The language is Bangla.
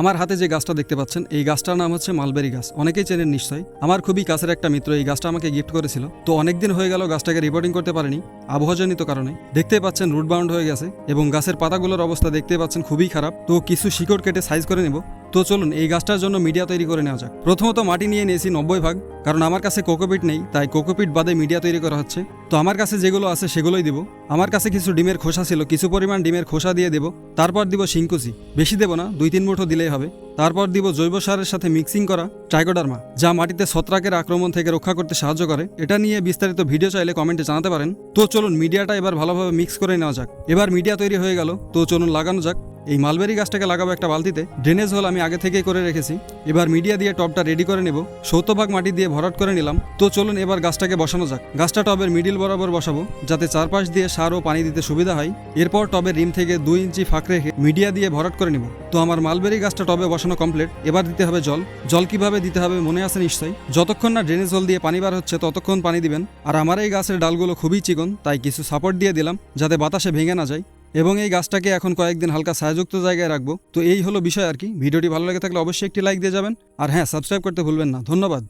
আমার হাতে যে গাছটা দেখতে পাচ্ছেন, এই গাছটার নাম হচ্ছে মালবেরি গাছ। অনেকেই চেনেন নিশ্চয়ই। আমার খুবই কাছের একটা মিত্র এই গাছটা আমাকে গিফট করেছিল। তো অনেকদিন হয়ে গেল গাছটাকে রিপোর্টিং করতে পারিনি, আবহাওয়াজনিত কারণে। দেখতে পাচ্ছেন রুট বাউন্ড হয়ে গেছে এবং গাছের পাতাগুলোর অবস্থা দেখতে পাচ্ছেন খুবই খারাপ। তো কিছু শিকড় কেটে সাইজ করে নেব। তো চলুন, এই গাছটার জন্য মিডিয়া তৈরি করে নেওয়া যাক। প্রথমত মাটি নিয়ে নিয়েছি নব্বই ভাগ, কারণ আমার কাছে কোকোপিট নেই, তাই কোকোপিট বাদে মিডিয়া তৈরি করা হচ্ছে। তো আমার কাছে যেগুলো আছে সেগুলোই দেবো। আমার কাছে কিছু ডিমের খোসা ছিল, কিছু পরিমাণ ডিমের খোসা দিয়ে দেবো। তারপর দিব শিংকুচি। বেশি দেবো না, দুই তিন মুঠো দিলেই হবে। তারপর দিব জৈব সারের সাথে মিক্সিং করা ট্রাইকোডার্মা, যা মাটিতে ছত্রাকের আক্রমণ থেকে রক্ষা করতে সাহায্য করে। এটা নিয়ে বিস্তারিত ভিডিও চাইলে কমেন্টে জানাতে পারেন। তো চলুন মিডিয়াটা এবার ভালোভাবে মিক্স করে নেওয়া যাক। এবার মিডিয়া তৈরি হয়ে গেল। তো চলুন লাগানো যাক। এই মালবেরি গাছটাকে লাগাবো একটা বালতিতে। ড্রেনেজ হোল আমি আগে থেকেই করে রেখেছি। এবার মিডিয়া দিয়ে টবটা রেডি করে নেব। শতভাগ মাটি দিয়ে ভরাট করে নিলাম। তো চলুন এবার গাছটাকে বসানো যাক। গাছটা টবের মিডিল বরাবর বসাবো, যাতে চারপাশ দিয়ে সার ও পানি দিতে সুবিধা হয়। এরপর টবের রিম থেকে দুই ইঞ্চি ফাঁক রেখে মিডিয়া দিয়ে ভরাট করে নেব। তো আমার মালবেরি গাছটা টবে বসানো কমপ্লিট এবার দিতে হবে জল। জল কীভাবে দিতে হবে মনে আছে নিশ্চয়ই? যতক্ষণ না ড্রেনেজ জল দিয়ে পানি বার হচ্ছে, ততক্ষণ পানি দিবেন। আর আমার এই গাছের ডালগুলো খুবই চিকন, তাই কিছু সাপোর্ট দিয়ে দিলাম, যাতে বাতাসে ভেঙে না যায়। এবং এই গাছটাকে এখন কয়েকদিন হালকা ছায়াযুক্ত জায়গায় রাখব। তো এই হলো বিষয় আর কি। ভিডিওটি ভালো লেগে থাকলে অবশ্যই একটি লাইক দিয়ে যাবেন। আর হ্যাঁ সাবস্ক্রাইব করতে ভুলবেন না। ধন্যবাদ।